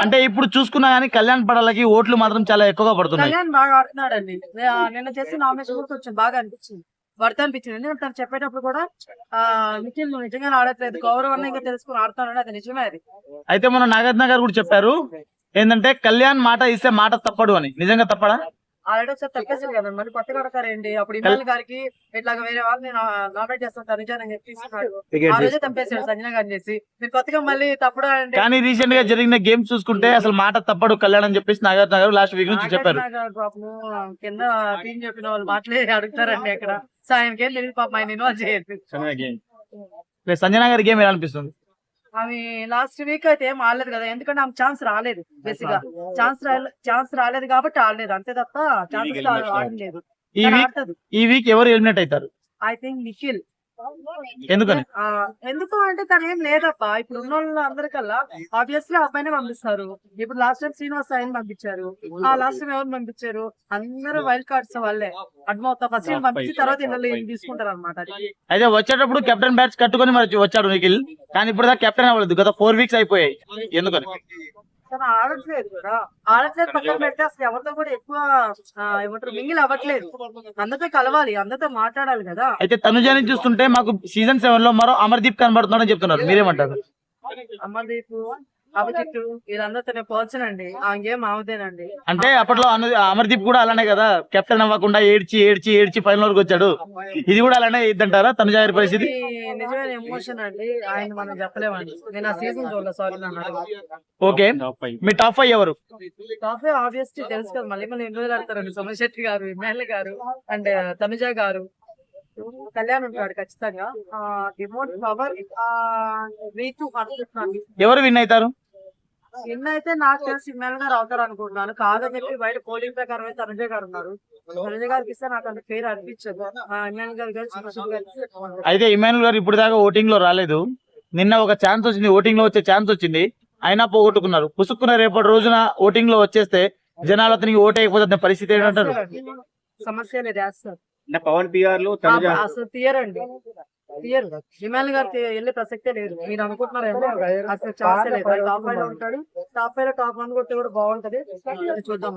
అంటే ఇప్పుడు చూసుకున్నా గానీ కళ్యాణ్ పడాలకి ఓట్లు మాత్రం చాలా ఎక్కువగా పడుతున్నాయి. కళ్యాణ్ బాగా ఆడుతున్నాడండి. నే- ఆ, నిన్న చేసిన నామినేషన్ కూడా కొంచెం బాగా అనిపించింది. వర్త అనిపించింది. ఎందుకంటే తను చెప్పేటప్పుడు కూడా ఆ నిఖిల్ నువ్వు నిజంగా ఆడట్లేదు. గౌరవం ఇంకా తెలుసుకుని ఆడుతున్నాడు. అది నిజమే అది. అయితే మన నాగార్జున గారు కూడా చెప్పారు ఏంటంటే కళ్యాణ్ మాట ఇస్తే మాట తప్పడు అని. నిజంగా తప్పడా? ఆల్రెడీ ఒకసారి తప్పేసారు కదా మళ్ళీ కొత్తగా ఆడతారేంటి అప్పుడు ఇమాన్ గారికి ఇట్లాగా వేరే వాళ్ళని నామినేట్ చేస్తాను నిజాన్ని చెప్పి తీసుకున్నాడు. ఆ రోజే తప్పేసాడు సంజన గారిని చేసి. మీరు కొత్తగా మళ్ళీ తప్పుడు అంటే కానీ రీసెంట్గా జరిగిన గేమ్ చూసుకుంటే అసలు మాట తప్పడు కళ్యాణ్ అని చెప్పేసి నాగార్జున గారు లాస్ట్ వీక్ నుంచి చెప్పారు. గారు కింద టీం చెప్పిన వాళ్ళు మాటలే అడుగుతారండి అక్కడ. సో ఆయనకి ఏం తెలియదు పాపం ఆయన ఇన్వాల్వ్ చేయదు ప్లస్ సంజన గారి గేమ్ ఎలా అనిపిస్తుంది? ఆమె లాస్ట్ వీక్ అయితే ఏం ఆడలేదు కదా ఎందుకంటే ఆమె ఛాన్స్ రాలేదు బేసిక్గా ఛాన్స్ ఛాన్స్ రాలేదు కాబట్టి ఆడలేదు అంతే తప్ప ఛాన్స్ ఆడలేదు. ఈ వీక్ ఎవరు ఎలిమినేట్ అవుతారు? I think Nikhil. ఎందుకని? ఎందుకు అంటే తను ఏం లేదప్పా. ఇప్పుడు ఉన్న వాళ్ళు అందరికల్లా ఆబ్వియస్లీ అబ్బాయినే పంపిస్తారు. ఇప్పుడు లాస్ట్ టైం శ్రీనివాస్ ఆయన పంపించారు. ఆ లాస్ట్ టైం ఎవరు పంపించారు? అందరూ వైల్డ్ కార్డ్స్ వాళ్ళే. అడ్మవుతా ఫస్ట్ పంపించి తర్వాత ఇళ్ళలో ఏం తీసుకుంటారు అనమాట అయితే వచ్చేటప్పుడు కెప్టెన్ బ్యాట్స్ కట్టుకొని మరి వచ్చాడు నిఖిల్. కానీ ఇప్పుడు కెప్టెన్ అవ్వలేదు. గత ఫోర్ వీక్స్ అయిపోయాయి. ఎందుకని? తను ఆడట్లేదు కూడా ఆడట్లేదు పక్కన పెడితే అసలు ఎవరితో కూడా ఎక్కువ ఏమంటారు మింగిల్ అవ్వట్లేదు. అందరితో కలవాలి అందరితో మాట్లాడాలి కదా. అయితే తనుజాని చూస్తుంటే మాకు సీజన్ సెవెన్లో మరో అమర్దీప్ కనబడుతున్నాడని చెప్తున్నారు. మీరేమంటారు? అమర్దీప్ అంటే అప్పట్లో అను అమర్దీప్ కూడా అలానే కదా కెప్టెన్ అవ్వకుండా ఏడ్చి ఏడ్చి ఏడ్చి ఫైనల్ వరకు వచ్చాడు. ఇది కూడా అలానే ఇద్దంటారా తనుజా గారి పరిస్థితి? నిజమైన ఎమోషన్ అండి. ఆయన మనం చెప్పలేమండి. నేను ఆ సీజన్ సారీ ఓకే. మీ టాప్ ఫైవ్ ఎవరు? కాఫీ ఆబ్వియస్లీ తెలుసు కదా మళ్ళీ మళ్ళీ ఎన్నో ఆడతారండి? సోమశెట్టి శెట్టి గారు ఎమ్మెల్యే గారు అండ్ తనుజ గారు. కళ్యాణ్ ఉంటాడు ఖచ్చితంగా. ఎవరు విన్ అవుతారు? నిన్న అయితే నాకు తెలిసి ఇమ్మాన్ గారు అవుతారు అనుకుంటున్నాను. కాదని చెప్పి బయట పోలింగ్ ప్రకారం అయితే తనుజ గారు ఉన్నారు. తనుజ గారికి ఇస్తే నాకు అంత పేరు అనిపించదు. గారు గారు అయితే ఇమానుల్ గారు ఇప్పుడు దాకా ఓటింగ్లో రాలేదు. నిన్న ఒక ఛాన్స్ వచ్చింది ఓటింగ్లో వచ్చే ఛాన్స్ వచ్చింది. అయినా పోగొట్టుకున్నారు. పుసుక్కున్న రేపటి రోజున ఓటింగ్లో వచ్చేస్తే జనాలు అతనికి ఓటు అయిపోతుంది పరిస్థితి ఏంటంటారు? సమస్య లేదు పవన్ పిఆర్లో అసలు తీయరండి. తీయరు. గారికి వెళ్ళే ప్రసక్తే లేదు. మీరు అనుకుంటున్నారేమో? అసలు ఛాన్స్ లేదు. టాప్ ఫైవ్లో ఉంటాడు. టాప్ ఫైవ్లో టాప్ వన్ కొట్టి కూడా బాగుంటది. చూద్దాం